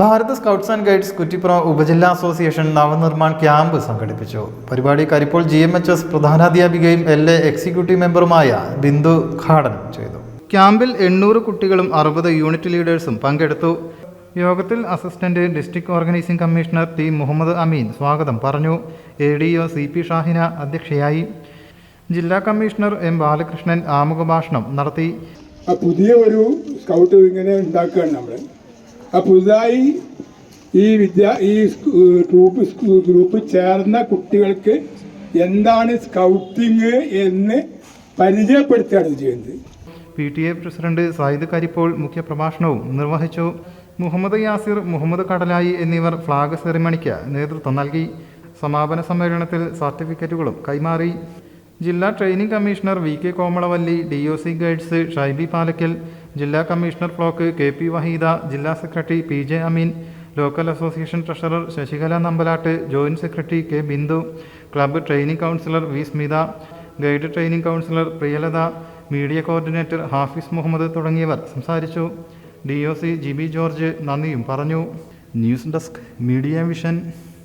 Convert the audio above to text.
Bharat scouts and guides കുറ്റിപ്പുറ ഉപജില്ലാ association Navnirman camp സംഘടിപ്പിച്ചു. പരിപാടി Karippol G M H S പ്രധാനാധ്യാപികയും L A executive മെമ്പറുമായ ബിന്ദു ഉദ്ഘാടനം ചെയ്തു. ക്യാമ്പിൽ എണ്ണൂറ് കുട്ടികളും അറുപത് യൂണിറ്റ് ലീഡേഴ്സും പങ്കെടുത്തു. യോഗത്തിൽ assistant district organising commissioner T Muhammad Ameen സ്വാഗതം പറഞ്ഞു. A D O C P Shahina അധ്യക്ഷയായി. ജില്ലാ കമ്മീഷണർ എം ബാലകൃഷ്ണൻ ആമുഖ ഭാഷണം നടത്തി പുതിയ ഒരു സ്കൗട്ട് ഇങ്ങനെ ഉണ്ടാക്കുകയാണ് നമ്മൾ പുതുതായി ഈ വിദ്യ ഈ ഗ്രൂപ്പ് ഗ്രൂപ്പ് ചേർന്ന കുട്ടികൾക്ക് എന്താണ് സ്കൗട്ടിങ് എന്ന് പരിചയപ്പെടുത്തുകയാണ് ചെയ്യുന്നത്. P T A president Zayed Karippol മുഖ്യപ്രഭാഷണവും നിർവഹിച്ചു. മുഹമ്മദ് യാസിർ മുഹമ്മദ് കടലായി എന്നിവർ ഫ്ലാഗ് സെറിമണിക്ക് നേതൃത്വം നൽകി. സമാപന സമ്മേളനത്തിൽ സർട്ടിഫിക്കറ്റുകളും കൈമാറി. ജില്ലാ training commissioner V K Komalavalli D O C guides Shaibi Palakkal ജില്ലാ commissioner block K P Waheeda ജില്ലാ secretary P J Ameen local association treasurer Sasikala Nambalat joint secretary K Bindu club training councillor V Smitha guide training councillor Priyalatha media coordinator Hafiz Muhammad തുടങ്ങിയവർ സംസാരിച്ചു. D O C G B George നന്ദിയും പറഞ്ഞു. News desk media vision.